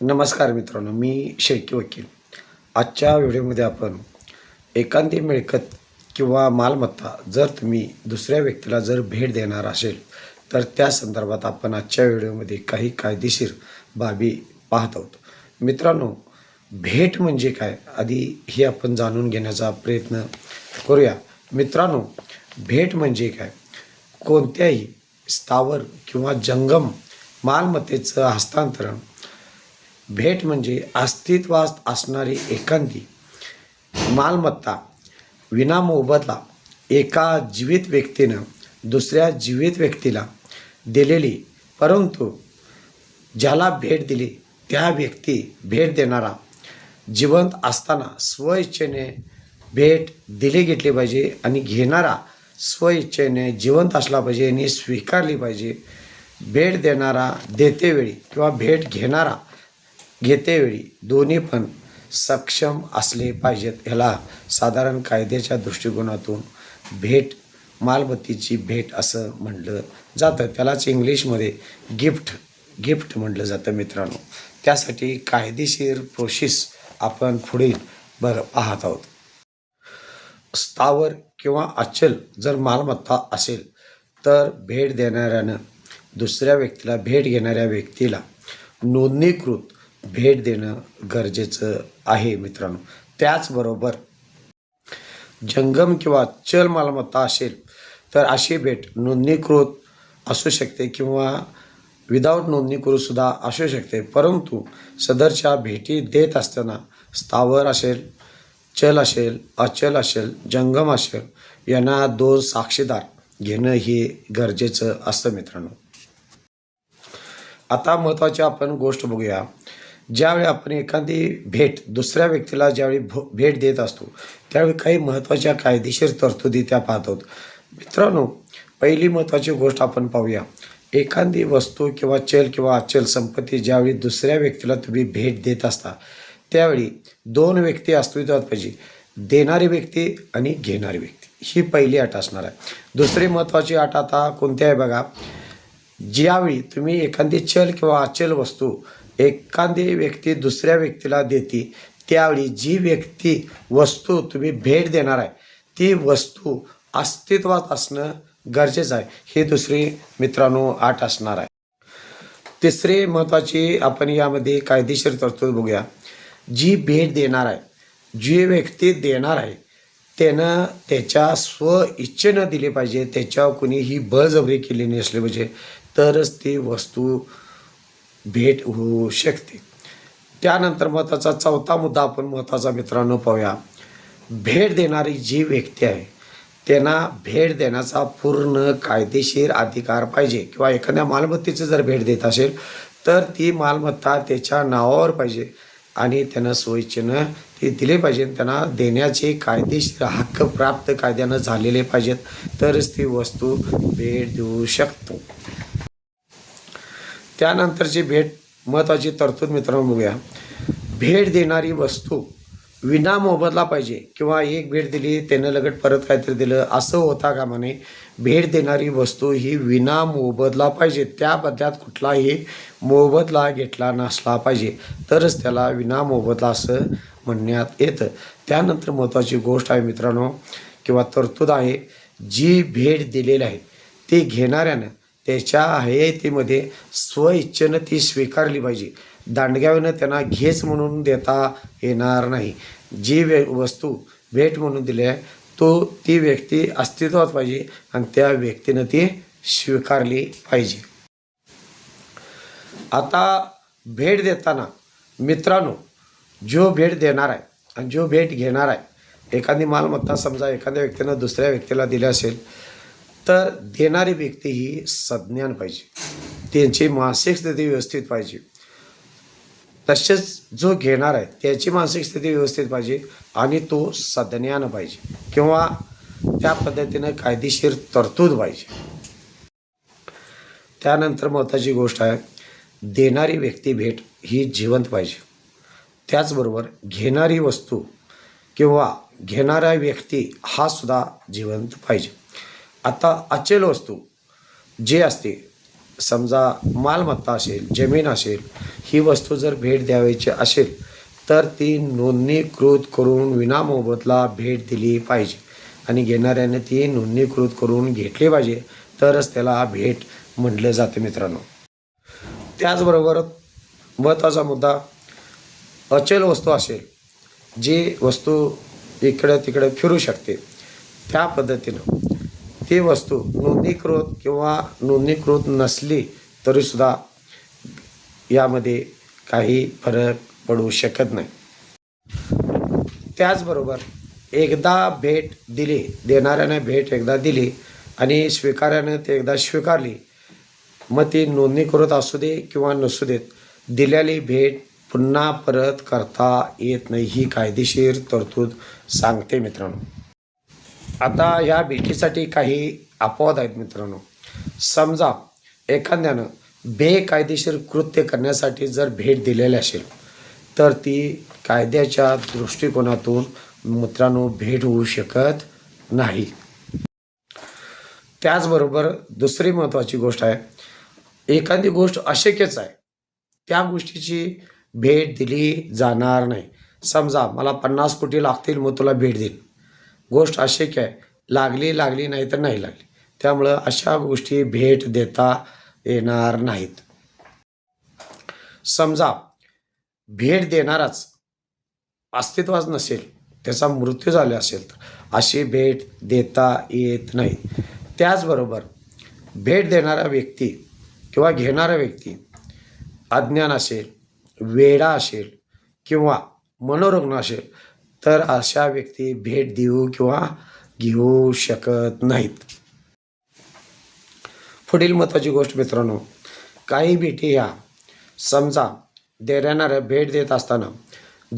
नमस्कार मित्रांनो मी शेळकी वकील. आजच्या व्हिडिओमध्ये आपण एखादी मिळकत किंवा मालमत्ता जर तुम्ही दुसऱ्या व्यक्तीला जर भेट देणार असेल तर त्या संदर्भात आपण आजच्या व्हिडिओमध्ये काही कायदेशीर बाबी पाहत आहोत. मित्रांनो भेट म्हणजे काय? आधी हे आपण जाणून घेण्याचा प्रयत्न करूया. मित्रांनो भेट म्हणजे काय? कोणत्याही स्थावर किंवा जंगम मालमत्तेचं हस्तांतरण भेट म्हणजे अस्तित्वात असणारी एखादी मालमत्ता विनामोबदला एका जीवित व्यक्तीनं दुसऱ्या जीवित व्यक्तीला दिलेली परंतु ज्याला भेट दिली त्या व्यक्ती भेट देणारा जिवंत असताना स्वइच्छेने भेट दिली घेतली पाहिजे आणि घेणारा स्वइच्छेने जिवंत असला पाहिजे आणि स्वीकारली पाहिजे. भेट देणारा देतेवेळी किंवा भेट घेणारा घेतेवेळी दोन्ही पण सक्षम असले पाहिजेत. ह्याला साधारण कायद्याच्या दृष्टिकोनातून भेट मालमत्तेची भेट असं म्हटलं जातं. त्यालाच इंग्लिशमध्ये गिफ्ट गिफ्ट म्हटलं जातं मित्रांनो. त्यासाठी कायदेशीर प्रोसेस आपण पुढील बघ पाहत आहोत. स्थावर किंवा अचल जर मालमत्ता असेल तर भेट देणाऱ्यानं दुसऱ्या व्यक्तीला भेट घेणाऱ्या व्यक्तीला नोंदणीकृत भेट देणं गरजेचं आहे मित्रांनो. त्याचबरोबर जंगम किंवा चल मालमत्ता असेल तर अशी भेट नोंदणीकृत असू शकते किंवा विदाऊट नोंदणीकृत सुद्धा असू शकते. परंतु सदरच्या भेटी देत असताना स्थावर असेल चल असेल अचल असेल जंगम असेल यांना दोन साक्षीदार घेणं हे गरजेचं असतं मित्रांनो. आता महत्त्वाची आपण गोष्ट बघूया. ज्यावेळी आपण एखादी भेट दुसऱ्या व्यक्तीला ज्यावेळी भो भेट देत असतो त्यावेळी काही महत्त्वाच्या कायदेशीर तरतुदी त्या पाहतो मित्रांनो पहिली महत्त्वाची गोष्ट आपण पाहूया. एखादी वस्तू किंवा चल किंवा अचल संपत्ती ज्यावेळी दुसऱ्या व्यक्तीला तुम्ही भेट देत असता त्यावेळी दोन व्यक्ती अस्तित्वात पाहिजे. देणारी व्यक्ती आणि घेणारी व्यक्ती. ही पहिली अट असणार आहे. दुसरी महत्त्वाची अट आता कोणती आहे बघा. ज्यावेळी तुम्ही एखादी चल किंवा अचल वस्तू एखादी व्यक्ती दुसऱ्या व्यक्तीला देते त्यावेळी जी व्यक्ती वस्तू तुम्ही भेट देणार आहे ती वस्तू अस्तित्वात असणं गरजेचं आहे. ही दुसरी मित्रांनो आठ असणार आहे. तिसरी महत्त्वाची आपण यामध्ये कायदेशीर तरतूद बघूया. जी भेट देणार आहे जी व्यक्ती देणार आहे त्यानं त्याच्या स्व इच्छेनं दिली पाहिजे त्याच्यावर कुणीही बळजबरी केली नसली पाहिजे. तरच ती वस्तू भेट होऊ शकते. त्यानंतर महत्त्वाचा चौथा मुद्दा आपण महत्त्वाचा मित्रांनो पाहूया. भेट देणारी जी व्यक्ती आहे त्यांना भेट देण्याचा पूर्ण कायदेशीर अधिकार पाहिजे किंवा एखाद्या मालमत्तेचं जर भेट देत असेल तर ती मालमत्ता त्याच्या नावावर पाहिजे आणि त्यांना स्वइच्छेनं ती दिली पाहिजे त्यांना देण्याचे कायदेशीर हक्क प्राप्त कायद्यानं झालेले पाहिजेत तरच ती वस्तू भेट देऊ शकतो. त्यानंतरची भेट महत्त्वाची तरतूद मित्रांनो बघूया. भेट देणारी वस्तू विना मोबदला पाहिजे किंवा एक भेट दिली त्यानं लगट परत काहीतरी दिलं असं होता का म्हणे भेट देणारी वस्तू ही विना मोबदला पाहिजे. त्या बदल्यात कुठलाही मोबदला घेतला नसला पाहिजे. तरच त्याला विना मोबदला असं म्हणण्यात येतं. त्यानंतर महत्त्वाची गोष्ट आहे मित्रांनो किंवा तरतूद आहे जी भेट दिलेली आहे ती घेणाऱ्यानं त्याच्या हयातीमध्ये स्वइच्छेनं ती स्वीकारली पाहिजे. दांडग्यावेनं त्यांना घेच म्हणून देता येणार नाही. जी वे वस्तू भेट म्हणून दिली आहे तो ती व्यक्ती अस्तित्वात पाहिजे आणि त्या व्यक्तीनं ती स्वीकारली पाहिजे. आता भेट देताना मित्रांनो जो भेट देणार आहे आणि जो भेट घेणार आहे एखादी मालमत्ता समजा एखाद्या व्यक्तीनं दुसऱ्या व्यक्तीला दिली असेल तर देणारी व्यक्ती ही सज्ञान पाहिजे. त्यांची मानसिक स्थिती व्यवस्थित पाहिजे. तसेच जो घेणार आहे त्याची मानसिक स्थिती व्यवस्थित पाहिजे आणि तो सज्ञान पाहिजे किंवा त्या पद्धतीनं कायदेशीर तरतूद पाहिजे. त्यानंतर महत्त्वाची गोष्ट आहे देणारी व्यक्ती भेट ही जिवंत पाहिजे. त्याचबरोबर घेणारी वस्तू किंवा घेणारा व्यक्ती हा सुद्धा जिवंत पाहिजे. आता अचल वस्तू जे असते समजा मालमत्ता असेल जमीन असेल ही वस्तू जर भेट द्यावायची असेल तर ती नोंदणीकृत करून विनामोबदला भेट दिली पाहिजे. आणि घेणाऱ्याने ती नोंदणीकृत करून घेतली पाहिजे तरच त्याला भेट म्हटलं जाते मित्रांनो. त्याचबरोबर महत्त्वाचा मुद्दा अचल वस्तू असेल जी वस्तू इकडं तिकडं फिरू शकते त्या पद्धतीनं ती वस्तू नोंदणीकृत किंवा नोंदणीकृत नसली तरीसुद्धा यामध्ये काही फरक पडू शकत नाही. त्याचबरोबर एकदा भेट दिली देणाऱ्याने भेट एकदा दिली आणि स्वीकार्यानं ते एकदा स्वीकारली मग ती नोंदणीकृत असू दे किंवा नसू देत दिलेली भेट पुन्हा परत करता येत नाही ही कायदेशीर तरतूद सांगते मित्रांनो. आता या भेटीसाठी काही अपवाद आहेत मित्रांनो. समजा एखाद्यानं बेकायदेशीर कृत्य करण्यासाठी जर भेट दिलेली असेल तर ती कायद्याच्या दृष्टिकोनातून मित्रांनो भेट होऊ शकत नाही. त्याचबरोबर दुसरी महत्त्वाची गोष्ट आहे एखादी गोष्ट अशक्यच आहे त्या गोष्टीची भेट दिली जाणार नाही. समजा मला पन्नास कोटी लागतील मग तुला भेट देईल गोष्ट अशी काय लागली लागली नाही तर नाही लागली. त्यामुळं अशा गोष्टी भेट देता येणार नाहीत. समजा भेट देणाराच अस्तित्वाच नसेल त्याचा मृत्यू झाला असेल तर अशी भेट देता येत नाही. त्याचबरोबर भेट देणारा व्यक्ती किंवा घेणारा व्यक्ती अज्ञान असेल वेडा असेल किंवा मनोरुग्ण असेल तर अशा व्यक्ती भेट देऊ किंवा घेऊ शकत नाहीत. पुढील महत्त्वाची गोष्ट मित्रांनो काही भेटी ह्या समजा देणाऱ्या भेट देत असताना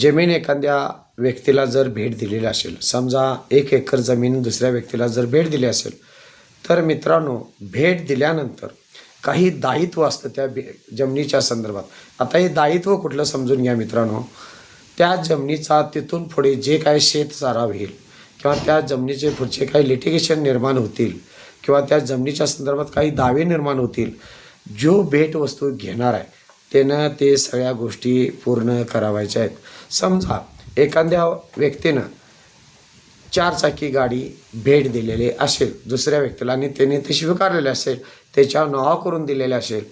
जमीन एखाद्या व्यक्तीला जर भेट दिलेली असेल समजा एक एकर जमीन दुसऱ्या व्यक्तीला जर भेट दिली असेल तर मित्रांनो भेट दिल्यानंतर काही दायित्व असतं त्या बे जमिनीच्या संदर्भात. आता हे दायित्व कुठलं समजून घ्या मित्रांनो त्या जमिनीचा तिथून पुढे जे काही शेतसारा होईल किंवा त्या जमिनीचे पुढचे काही लिटिगेशन निर्माण होतील किंवा त्या जमिनीच्या संदर्भात काही दावे निर्माण होतील जो भेटवस्तू घेणार आहे त्यानं ते सगळ्या गोष्टी पूर्ण करावायच्या आहेत. समजा एखाद्या व्यक्तीनं चारचाकी गाडी भेट दिलेली असेल दुसऱ्या व्यक्तीला आणि त्याने ते स्वीकारलेले असेल त्याच्या नावा करून दिलेले असेल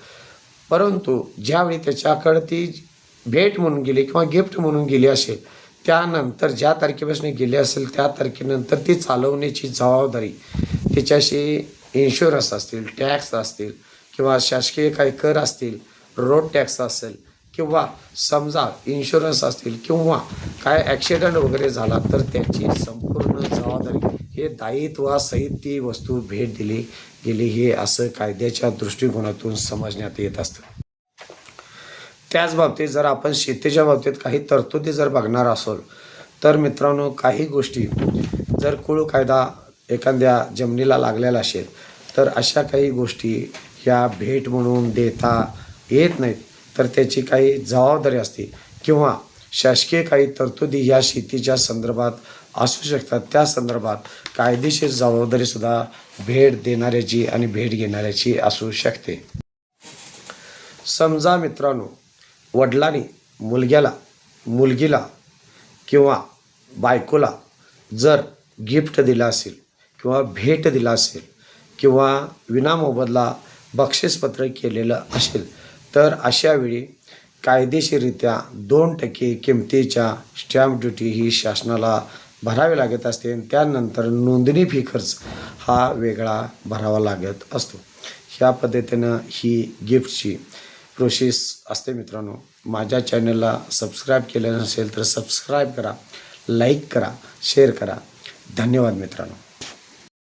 परंतु ज्यावेळी त्याच्याकडे ती भेट म्हणून गेली किंवा गिफ्ट म्हणून गेली असेल त्यानंतर ज्या तारखेपासून गेली असेल त्या तारखेनंतर ती चालवण्याची जबाबदारी तिच्याशी इन्शुरन्स असतील टॅक्स असतील किंवा शासकीय काही कर असतील रोड टॅक्स असेल किंवा समजा इन्शुरन्स असतील किंवा काय ॲक्सिडेंट वगैरे झाला तर त्याची संपूर्ण जबाबदारी हे दायित्वासहित ती वस्तू भेट दिली गेली हे असं कायद्याच्या दृष्टिकोनातून समजण्यात येत असतं. त्याच बाबतीत जर आपण शेतीच्या बाबतीत काही तरतुदी जर बघणार असोल तर मित्रांनो काही गोष्टी जर कुळ कायदा एखाद्या जमिनीला लागलेला असेल तर अशा काही गोष्टी ह्या भेट म्हणून देता येत नाहीत. तर त्याची काही जबाबदारी असते किंवा शासकीय काही तरतुदी ह्या शेतीच्या संदर्भात असू शकतात. त्या संदर्भात कायदेशीर जबाबदारीसुद्धा भेट देणाऱ्याची आणि भेट घेणाऱ्याची असू शकते. समजा मित्रांनो वडिलांनी मुलग्याला मुलगीला किंवा बायकोला जर गिफ्ट दिलं असेल किंवा भेट दिला असेल किंवा विनामोबदला बक्षीसपत्र केलेलं असेल तर अशा वेळी कायदेशीररित्या दोन टक्के किमतीच्या स्टॅम्प ड्युटी ही शासनाला भरावी लागत असते आणि त्यानंतर नोंदणी फी खर्च हा वेगळा भरावा लागत असतो. ह्या पद्धतीनं ही गिफ्टची प्रोसेस असते मित्रांनो. माझ्या चॅनलला सबस्क्राईब केलं नसेल तर सबस्क्राईब करा लाईक करा शेअर करा. धन्यवाद मित्रांनो.